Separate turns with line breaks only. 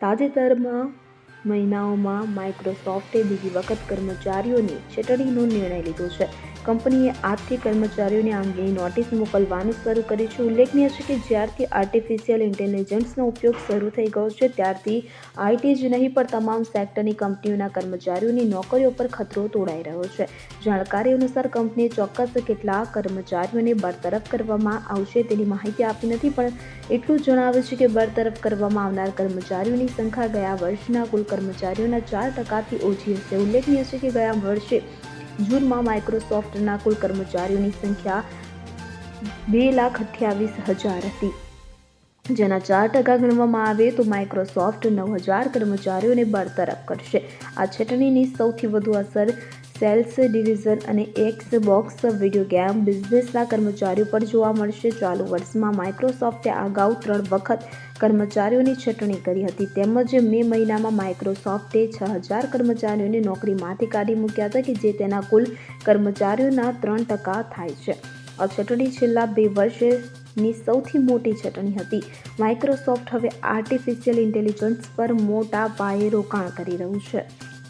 તાજેતરમાં મહિનાઓમાં માઇક્રોસોફ્ટે બીજી વખત કર્મચારીઓની છેતરણીનો નિર્ણય લીધો છે. કંપનીએ આજથી કર્મચારીઓને આ અંગેની નોટિસ મોકલવાનું શરૂ કર્યું છે. ઉલ્લેખનીય છે કે જ્યારથી આર્ટિફિશિયલ ઇન્ટેલિજન્સનો ઉપયોગ શરૂ થઈ ગયો છે, ત્યારથી આઈટી જ નહીં, પણ તમામ સેક્ટરની કંપનીઓના કર્મચારીઓની નોકરીઓ પર ખતરો તોડાઈ રહ્યો છે. જાણકારી અનુસાર કંપનીએ ચોક્કસ કેટલા કર્મચારીઓને બરતરફ કરવામાં આવશે તેની માહિતી આપી નથી, પણ એટલું જણાવે છે કે બરતરફ કરવામાં આવનાર કર્મચારીઓની સંખ્યા ગયા વર્ષના કુલ કર્મચારીઓના ચાર ટકાથી ઓછી હશે. ઉલ્લેખનીય છે કે ગયા વર્ષે જૂનમાં માઇક્રોસોફ્ટના કુલ કર્મચારીઓની સંખ્યા બે લાખ અઠ્યાવીસ હજાર હતી. જેના ચાર ટકા ગણવામાં આવે તો માઇક્રોસોફ્ટ નવ હજાર કર્મચારીઓને બરતરફ કરશે. આ છટણીની સૌથી વધુ અસર સેલ્સ ડિવિઝન અને એક્સ બોક્સ વીડિયો ગેમ બિઝનેસના કર્મચારીઓ પર જોવા મળશે. ચાલુ વર્ષમાં માઇક્રોસોફ્ટે અગાઉ ત્રણ વખત કર્મચારીઓની છટણી કરી હતી. તેમજ મે મહિનામાં માઇક્રોસોફ્ટે છ હજાર કર્મચારીઓને નોકરીમાંથી કાઢી મૂક્યા હતા કે જે તેના કુલ કર્મચારીઓના ત્રણ ટકા થાય છે. આ છટણી છેલ્લા બે વર્ષની સૌથી મોટી છટણી હતી. માઇક્રોસોફ્ટ હવે આર્ટિફિશિયલ ઇન્ટેલિજન્સ પર મોટા પાયે રોકાણ કરી રહ્યું છે.